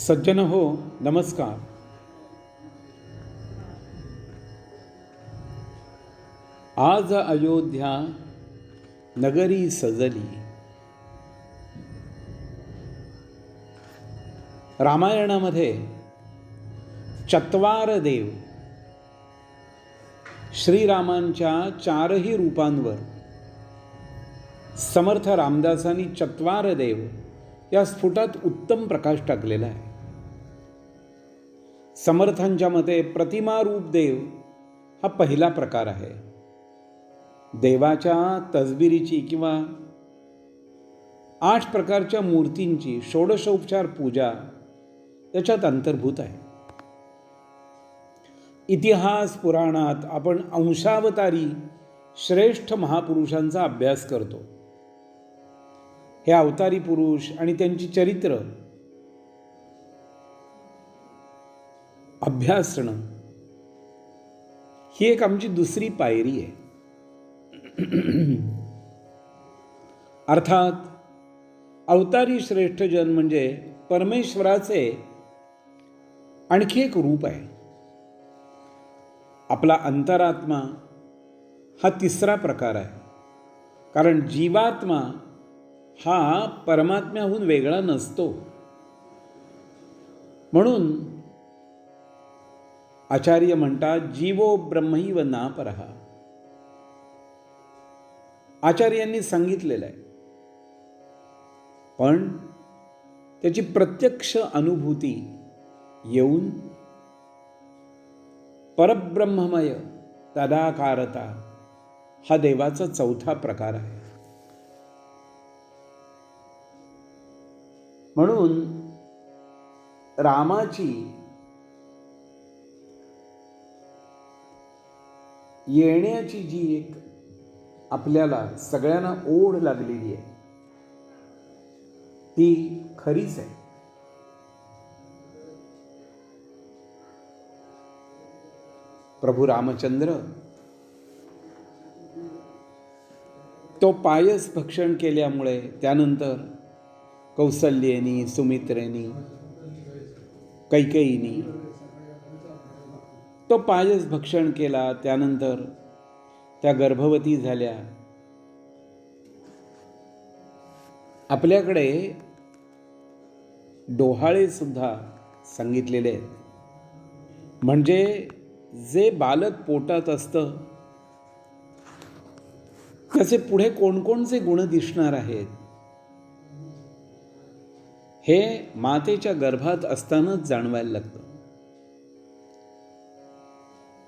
सज्जन हो नमस्कार. आज अयोध्या नगरी सजली. रामायणामध्ये चत्वार देव. श्रीरामांच्या चारही रूपांवर समर्थ रामदासांनी चत्वार देव या स्फुटात उत्तम प्रकाश टाकलेला आहे. समर्थांच्या मते प्रतिमारूप देव हा पहिला प्रकार आहे. देवाच्या तसबिरीची किंवा आठ प्रकारच्या मूर्तींची षोडशोपचार पूजा त्याच्यात अंतर्भूत आहे. इतिहास पुराणात आपण अंशावतारी श्रेष्ठ महापुरुषांचा अभ्यास करतो. हे अवतारी पुरुष आणि त्यांची चरित्र अभ्यासणं. ही एक आमची दुसरी पायरी आहे. अर्थात अवतारी श्रेष्ठ जन म्हणजे परमेश्वराचे आणखी एक रूप आहे. आपला अंतरात्मा हा तिसरा प्रकार आहे. कारण जीवात्मा हा परमात्म्याहून वेगळा नसतो. म्हणून आचार्य म्हणतात जीवो ब्रह्मैव नापरहा आचार्यांनी सांगितलेलं आहे. पण त्याची प्रत्यक्ष अनुभूती येऊन परब्रह्ममय तदाकारता हा देवाचा चौथा प्रकार आहे. म्हणून रामाची येण्याची जी एक आपल्याला सगळ्यांना ओढ लागलेली आहे ती खरीच आहे. प्रभू रामचंद्र तो पायस भक्षण केल्यामुळे त्यानंतर कौसल्येनी सुमित्रेनी कैकेयीनी तो पायस भक्षण केला त्यानंतर त्या गर्भवती झाल्या. आपल्याकडे डोहाळे सुद्धा सांगितलेले आहेत. म्हणजे जे बालक पोटात असतं त्याचे पुढे कोणकोणचे गुण दिसणार आहेत? हे मातेच्या गर्भात असतानाच जाणवायला लागतं.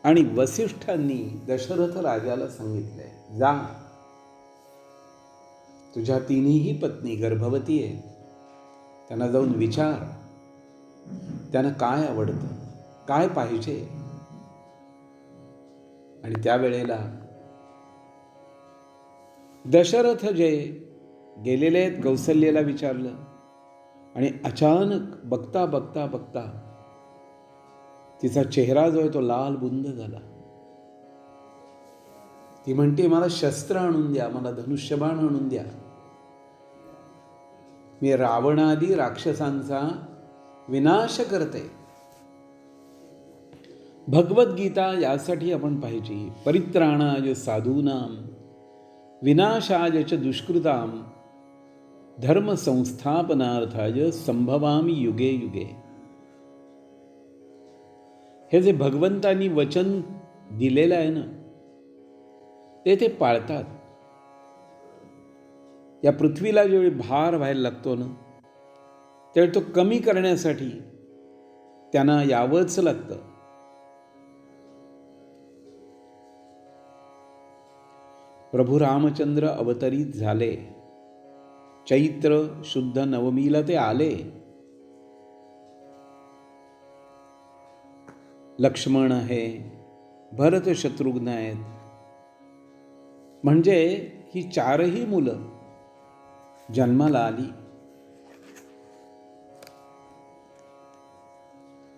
आणि वसिष्ठांनी दशरथ राजाला सांगितलंय जा. तुझ्या तिन्ही पत्नी गर्भवती आहेत. त्यांना जाऊन विचार. त्यांना काय आवडतं? काय पाहिजे? आणि त्यावेळेला दशरथ जे गेलेले आहेत कौसल्येला विचारलं आणि अचानक बघता बघता बघता तिचा चेहरा जो आहे तो लाल बुंद झाला. ती म्हणते मला शस्त्र आणून द्या मला धनुष्यबाण आणून द्या. मी रावणादी राक्षसांचा विनाश करते. भगवद्गीता यासाठी आपण पाहिजे. परित्राणाय साधूनाम विनाशाय च दुष्कृताम धर्मसंस्थापनार्थाय संभवामी युगे युगे. हे जे भगवंतांनी वचन दिलेलं आहे ना ते ते पाळतात. या पृथ्वीला ज्यावेळी भार व्हायला लागतो ना त्यावेळी तो कमी करण्यासाठी त्यांना यावंच लागतं. प्रभू रामचंद्र अवतरित झाले. चैत्र शुद्ध नवमीला ते आले. लक्ष्मण आहे भरत शत्रुघ्न आहेत. म्हणजे ही चारही मुलं जन्माला आली.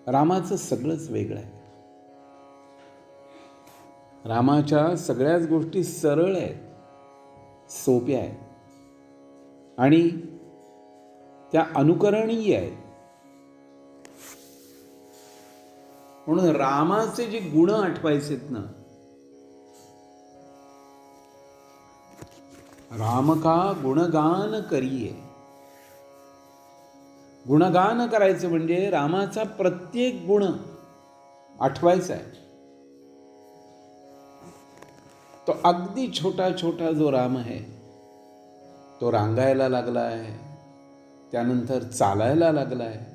रामाचं सगळंच वेगळं आहे. रामाच्या सगळ्याच गोष्टी सरळ आहेत सोप्या आहेत. आणि त्या अनुकरणीय आहेत. म्हणून रामाचे जे गुण आठवायचेत ना राम का गुणगान करिये? गुणगान करायचं म्हणजे रामाचा प्रत्येक गुण आठवायचा आहे. तो अगदी छोटा छोटा जो राम आहे तो रांगायला लागला आहे त्यानंतर चालायला लागला आहे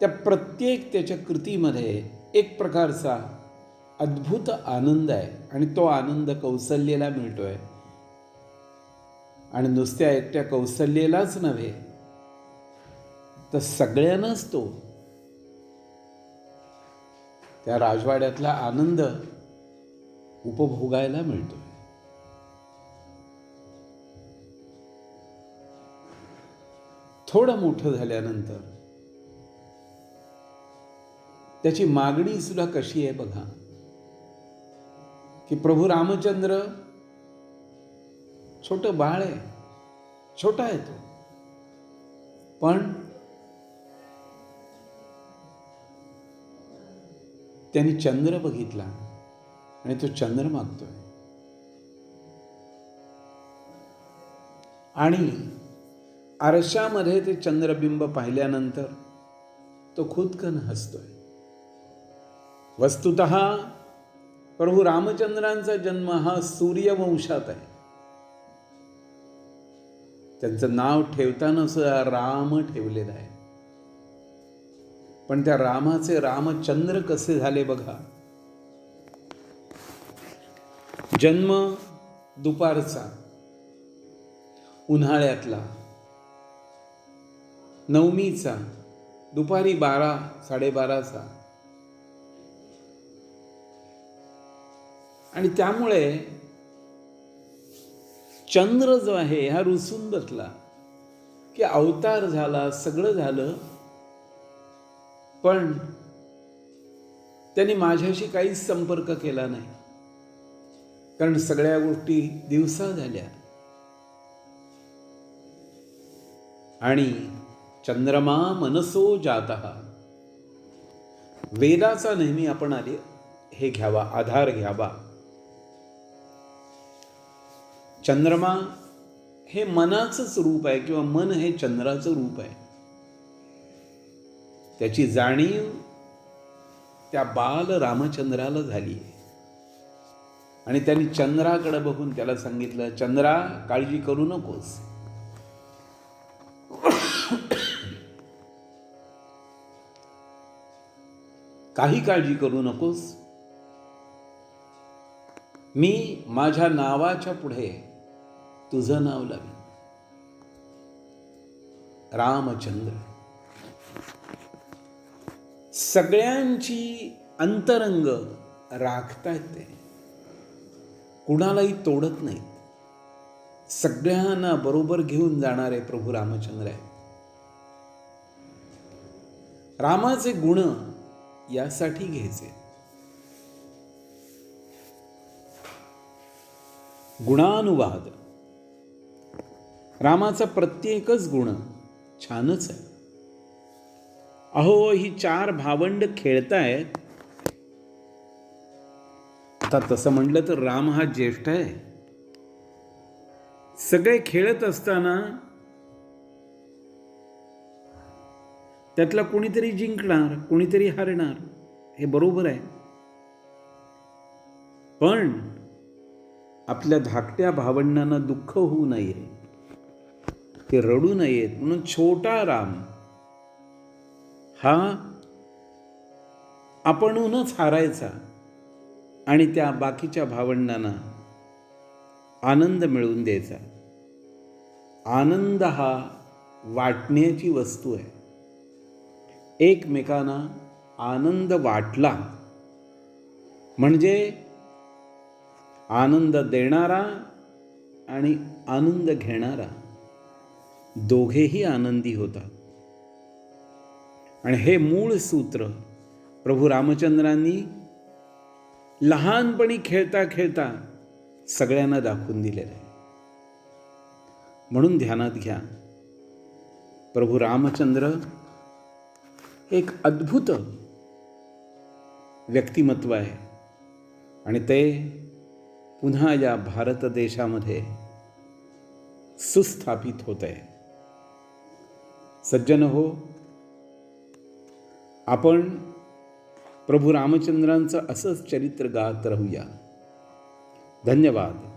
त्या प्रत्येक त्याच्या कृतीमध्ये एक प्रकारचा अद्भुत आनंद आहे आणि तो आनंद कौसल्येला मिळतोय. आणि नुसत्या एकट्या कौसल्येलाच नव्हे तर सगळ्यांनाच तो. त्या राजवाड्यातला आनंद उपभोगायला मिळतोय थोडं मोठं झाल्यानंतर त्याची मागणी सुद्धा कशी आहे बघा. की प्रभू रामचंद्र छोट बाळ आहे छोटा आहे तो. पण त्यांनी चंद्र बघितला आणि तो चंद्र मागतोय. आणि आरशामध्ये ते चंद्रबिंब पाहिल्यानंतर तो खुदकन हसतोय. वस्तुत प्रभू रामचंद्रांचा जन्म हा सूर्यवंशात आहे. त्यांचं नाव ठेवताना सुद्धा राम ठेवलेलं आहे. पण त्या रामाचे रामचंद्र कसे झाले बघा. जन्म दुपारचा उन्हाळ्यातला नवमीचा दुपारी बारा साडेबाराचा आणि त्यामुळे चंद्र जो आहे हा रुसून बसला. की अवतार झाला सगळं झालं. पण त्यांनी माझ्याशी काहीच संपर्क केला नाही. कारण सगळ्या गोष्टी दिवसा झाल्या. आणि चंद्रमा मनसो जात. वेदाचा नेहमी आपण आले हे घ्यावा आधार घ्यावा. चंद्रमा हे मनाचंच रूप आहे किंवा मन हे चंद्राचं रूप आहे. त्याची जाणीव त्या बाल रामचंद्राला झाली आहे. आणि त्यांनी चंद्राकडे बघून त्याला सांगितलं चंद्रा काळजी करू नकोस. काही काळजी करू नकोस. मी माझ्या नावाच्या पुढे तुझं नाव लावी रामचंद्र. सगळ्यांची अंतरंग राखतायत ते. कुणालाही तोडत नाहीत. सगळ्यांना बरोबर घेऊन जाणारे प्रभू रामचंद्र आहेत. रामाचे गुण यासाठी घ्यायचे. गुणानुवाद. रामाचा प्रत्येकच गुण छानच आहे. अहो ही चार भावंड खेळतायत. आता तसं म्हटलं तर राम हा ज्येष्ठ आहे. सगळे खेळत असताना त्यातला कोणीतरी जिंकणार कोणीतरी हरणार हे बरोबर आहे. पण आपल्या धाकट्या भावंडांना दुःख होऊ नये. ते रडू नयेत म्हणून छोटा राम हा आपणहूनच हारायचा आणि त्या बाकीच्या भावंडांना आनंद मिळवून द्यायचा. आनंद हा वाटण्याची वस्तू आहे. एकमेकांना आनंद वाटला म्हणजे आनंद देणारा आणि आनंद घेणारा. दोघेही आनंदी होतात. आणि हे मूळ सूत्र प्रभू रामचंद्रांनी लहानपणी खेळता खेळता सगळ्यांना दाखवून दिलेलं आहे. म्हणून ध्यानात घ्या. प्रभू रामचंद्र एक अद्भुत व्यक्तिमत्व आहे. आणि ते पुन्हा या भारत देशामध्ये सुस्थापित होत आहे. सज्जन हो. आपण प्रभू रामचंद्रांचं असंच चरित्र गात राहूया. धन्यवाद.